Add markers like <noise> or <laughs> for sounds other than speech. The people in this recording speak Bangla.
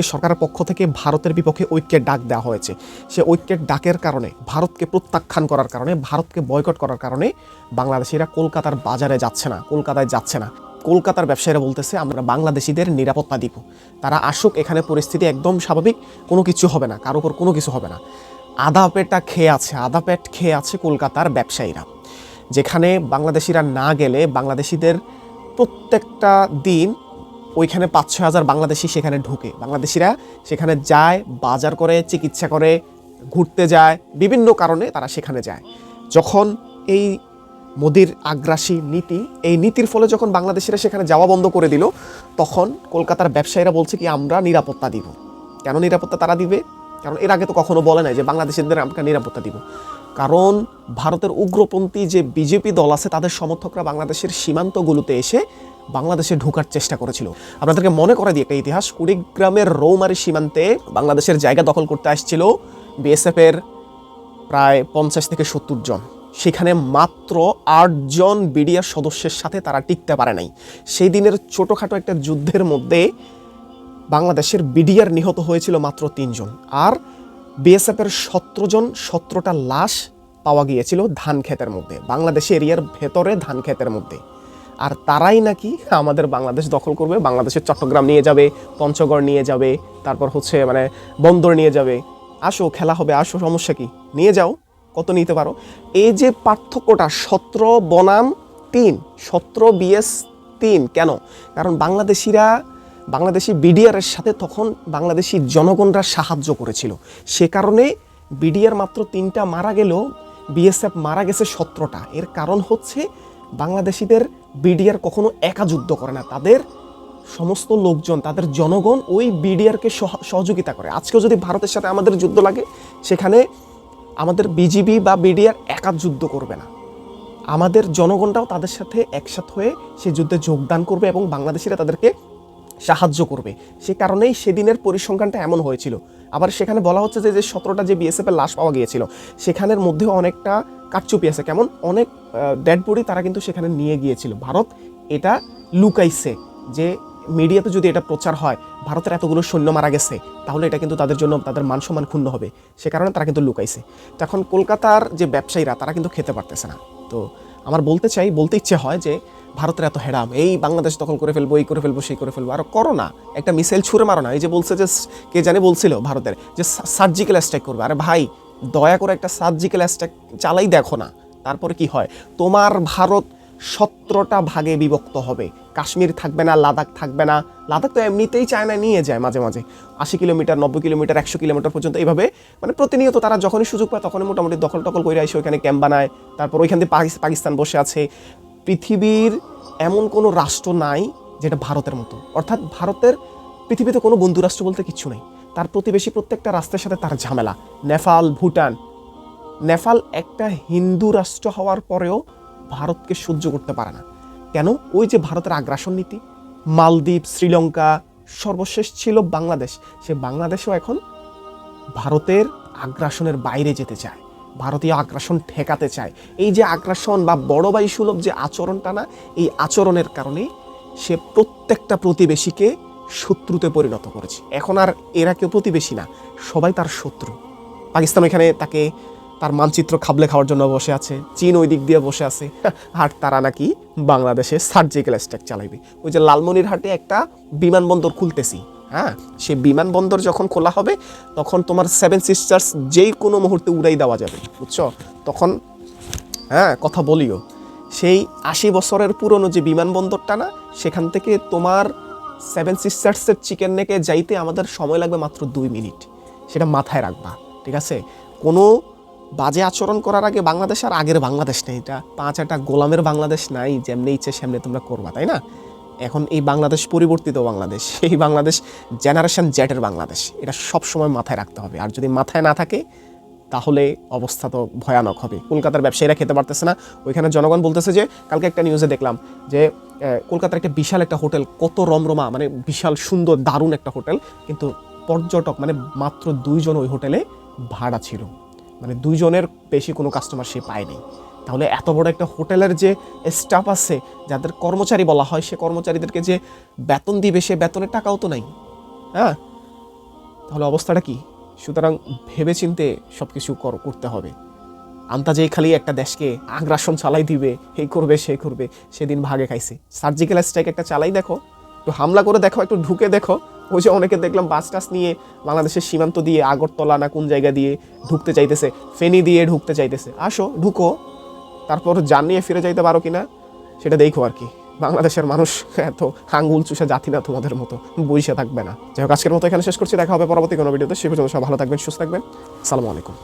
সরকারের পক্ষ থেকে ভারতের বিপক্ষে ঐক্যের ডাক দেওয়া হয়েছে। সে ঐক্যের ডাকের কারণে ভারতকে প্রত্যাখ্যান করার কারণে, ভারতকে বয়কট করার কারণে বাংলাদেশিরা কলকাতার বাজারে যাচ্ছে না, কলকাতায় যাচ্ছে না। কলকাতার ব্যবসায়ীরা বলতেছে, আমরা বাংলাদেশিদের নিরাপত্তা দিব। তারা আসুক, এখানে পরিস্থিতি একদম স্বাভাবিক, কোনো কিছু হবে না কারোর উপর কোনো কিছু হবে না। আধা পেটা খেয়ে আছে আধা পেট খেয়ে আছে কলকাতার ব্যবসায়ীরা। যেখানে বাংলাদেশিরা না গেলে বাংলাদেশিদের প্রত্যেকটা দিন ওইখানে পাঁচ ছয় হাজার বাংলাদেশি সেখানে ঢুকে। বাংলাদেশিরা সেখানে যায়, বাজার করে, চিকিৎসা করে, ঘুরতে যায়, বিভিন্ন কারণে তারা সেখানে যায়। যখন এই মোদির আগ্রাসী নীতি, এই নীতির ফলে যখন বাংলাদেশিরা সেখানে যাওয়া বন্ধ করে দিল, তখন কলকাতার ব্যবসায়ীরা বলছে কি, আমরা নিরাপত্তা দিব। কেন নিরাপত্তা তারা দিবে? কারণ এর আগে তো কখনো বলে নাই যে বাংলাদেশিদের আমরা নিরাপত্তা দিব। কারণ ভারতের উগ্রপন্থী যে বিজেপি দল আছে, তাদের সমর্থকরা বাংলাদেশের সীমান্তগুলোতে এসে বাংলাদেশে ঢোকার চেষ্টা করেছিল। আপনাদেরকে মনে করে দিই একটা ইতিহাস, কুড়িগ্রামের রৌমারি সীমান্তে বাংলাদেশের জায়গা দখল করতে আসছিল বিএসএফের প্রায় পঞ্চাশ থেকে সত্তর জন। সেখানে মাত্র আটজন বিডিআর সদস্যের সাথে তারা টিকতে পারে নাই। সেই দিনের ছোটোখাটো একটা যুদ্ধের মধ্যে বাংলাদেশের বিডিআর নিহত হয়েছিল মাত্র তিনজন আর বিএসএফের সতেরো জন সতেরোটা লাশ পাওয়া গিয়েছিল ধান ক্ষেতের মধ্যে। বাংলাদেশ এরিয়ার ভেতরে ধান ক্ষেতের মধ্যে। আর তারাই নাকি আমাদের বাংলাদেশ দখল করবে। বাংলাদেশের চট্টগ্রাম নিয়ে যাবে, পঞ্চগড় নিয়ে যাবে, তারপর হচ্ছে মানে বন্দর নিয়ে যাবে। আসো, খেলা হবে, আসো, সমস্যা কি? নিয়ে যাও, কত নিতে পারো? এই যে পার্থক্যটা, সতেরো বনাম তিন, সতেরো বিএস তিন, কেন? কারণ বাংলাদেশিরা, বাংলাদেশি বিডিআরের সাথে তখন বাংলাদেশি জনগণরা সাহায্য করেছিল। সে কারণে বিডিআর মাত্র তিনটা মারা গেলেও বিএসএফ মারা গেছে সতেরোটা। এর কারণ হচ্ছে বাংলাদেশিদের বিডিআর কখনো একা যুদ্ধ করে না। তাদের সমস্ত লোকজন, তাদের জনগণ ওই বিডিআরকে সহযোগিতা করে। আজকেও যদি ভারতের সাথে আমাদের যুদ্ধ লাগে, সেখানে আমাদের বিজিবি বা বিডিআর একা যুদ্ধ করবে না। আমাদের জনগণরাও তাদের সাথে একসাথ হয়ে সে যুদ্ধে যোগদান করবে এবং বাংলাদেশিরা তাদেরকে সাহায্য করবে। সে কারণেই সেদিনের পরিসংখ্যানটা এমন হয়েছিল। আবার সেখানে বলা হচ্ছে যে যে সতেরোটা যে বিএসএফ এর লাশ পাওয়া গিয়েছিল, সেখানের মধ্যেও অনেকটা কাটচুপি আছে। কেমন? অনেক ডেড বডি তারা কিন্তু সেখানে নিয়ে গিয়েছিল। ভারত এটা লুকাইছে যে, মিডিয়াতে যদি এটা প্রচার হয়, ভারতের এতগুলো সৈন্য মারা গেছে, তাহলে এটা কিন্তু তাদের জন্য তাদের মান সম্মান ক্ষুণ্ণ হবে। সে কারণে তারা কিন্তু লুকাইছে। তখন কলকাতার যে ব্যবসায়ীরা, তারা কিন্তু খেতে পারতেছে না। তো আমার বলতে চাই, বলতে ইচ্ছে হয় যে ভারতের এত হেরাম, এই বাংলাদেশ দখল করে ফেলব, এই করে ফেলব, সেই করে ফেলব, আর করো না, একটা মিসাইল ছুঁড়ে মারো না, এই যে বলছে যে কে জানে বলছিল ভারতের, যে সার্জিক্যাল অ্যাস্ট্যাক করবে, আরে ভাই, দয়া করে একটা সার্জিক্যাল অ্যাস্ট্যাক চালাই দেখো না, তারপরে কি হয়? তোমার ভারত সতেরোটা ভাগে বিভক্ত হবে। কাশ্মীর থাকবে না, লাদাখ থাকবে না। লাদাখ তো এমনিতেই চায়না নিয়ে যায় মাঝে মাঝে। আশি কিলোমিটার, নব্বই কিলোমিটার, একশো কিলোমিটার পর্যন্ত এইভাবে মানে প্রতিনিয়ত তারা যখনই সুযোগ পায় তখনই মোটামুটি দখল টকল করে আসে ওইখানে ক্যাম্প বানায়। তারপর ওইখান থেকে পাকিস- পাকিস্তান বসে আছে। পৃথিবীর এমন কোনো রাষ্ট্র নাই যেটা ভারতের মতো। অর্থাৎ ভারতের পৃথিবীতে কোনো বন্ধু রাষ্ট্র বলতে কিচ্ছু নেই। তার প্রতিবেশী প্রত্যেকটা রাষ্ট্রের সাথে তার ঝামেলা। নেপাল, ভুটান। নেপাল একটা হিন্দু রাষ্ট্র হওয়ার পরেও ভারতকে সহ্য করতে পারে না। কেন? ওই যে ভারতের আগ্রাসন নীতি, মালদ্বীপ, শ্রীলঙ্কা, সর্বশেষ ছিল বাংলাদেশ। সে বাংলাদেশও এখন ভারতের আগ্রাসনের বাইরে যেতে চায়, ভারতীয় আগ্রাসন ঠেকাতে চায়। এই যে আগ্রাসন বা বড় ভাই সুলভ যে আচরণটা না, এই আচরণের কারণে সে প্রত্যেকটা প্রতিবেশীকে শত্রুতে পরিণত করেছে। এখন আর এরা কেউ প্রতিবেশী না, সবাই তার শত্রু। পাকিস্তান এখানে তাকে তার মানচিত্র খাবলে খাওয়ার জন্য বসে আছে, চীন ওই দিক দিয়ে বসে আছে। <laughs> আর তারা নাকি বাংলাদেশে সার্জিক্যাল স্ট্যাক চালাইবে। ওই যে লালমনিরহাটে একটা বিমানবন্দর খুলতেছি হ্যাঁ? সে বিমানবন্দর যখন খোলা হবে, তখন তোমার সেভেন সিস্টার্স যেই কোনো মুহূর্তে উড়াই দেওয়া যাবে, বুঝছ? তখন হ্যাঁ কথা বলিও। সেই আশি বছরের পুরনো যে বিমানবন্দরটা না, সেখান থেকে তোমার সেভেন সিস্টার্সের চিকেন নেকে যাইতে আমাদের সময় লাগবে মাত্র দুই মিনিট। সেটা মাথায় রাখবা, ঠিক আছে? কোনো বাজে আচরণ করার আগে বাংলাদেশ আর আগের বাংলাদেশ নেই। এটা পাঁচ একটা গোলামের বাংলাদেশ নাই, যেমনি ইচ্ছে সেমনি তোমরা করবা, তাই না? এখন এই বাংলাদেশ পরিবর্তিত বাংলাদেশ, এই বাংলাদেশ জেনারেশন জেটের বাংলাদেশ, এটা সব সময় মাথায় রাখতে হবে। আর যদি মাথায় না থাকে, তাহলে অবস্থা তো ভয়ানক হবে। কলকাতার ব্যবসায়ীরা খেতে পারতেছে না। ওইখানে জনগণ বলতেছে যে, কালকে একটা নিউজে দেখলাম যে কলকাতার একটা বিশাল একটা হোটেল, কত রমরমা মানে বিশাল, সুন্দর, দারুণ একটা হোটেল, কিন্তু পর্যটক মানে মাত্র দুইজন ওই হোটেলে ভাড়া ছিল। মানে দুইজনের বেশি কোনো কাস্টমার সে পায়নি। তাহলে এত বড় একটা হোটেলের যে স্টাফ আছে, যাদের কর্মচারী বলা হয়, সে কর্মচারীদেরকে যে বেতন দিবে, সে বেতনের টাকাও তো নাই। হ্যাঁ? তাহলে অবস্থাটা কি? সুতরাং ভেবেচিন্তে সব কিছু করতে হবে। আন্তাজেই খালি একটা দেশকে আগ্রাসন চালাই দিবে, এই করবে সে করবে, সেদিন ভাগে খাইছে। সার্জিক্যাল স্ট্রাইক একটা চালাই দেখো, একটু হামলা করে দেখো, একটু ঢুকে দেখো ওই যে অনেকে দেখলাম বাস টাস নিয়ে বাংলাদেশের সীমান্ত দিয়ে আগরতলা না কোন জায়গা দিয়ে ঢুকতে চাইতেছে, ফেনি দিয়ে ঢুকতে চাইতেছে। আসো, ঢুকো। তারপর জান নিয়ে ফিরে যাইতে পারো কিনা, সেটা দেখো আর কি। বাংলাদেশের মানুষ এত হাঙ্গুল চুষা জাতি না তোমাদের মতো বৈশা থাকবে না। যাই হোক, আজকের মতো এখানে শেষ করছি। দেখা হবে পরবর্তী কোনো ভিডিওতে। সে পর্যন্ত সব ভালো থাকবেন, সুস্থ থাকবেন। সালামু আলাইকুম।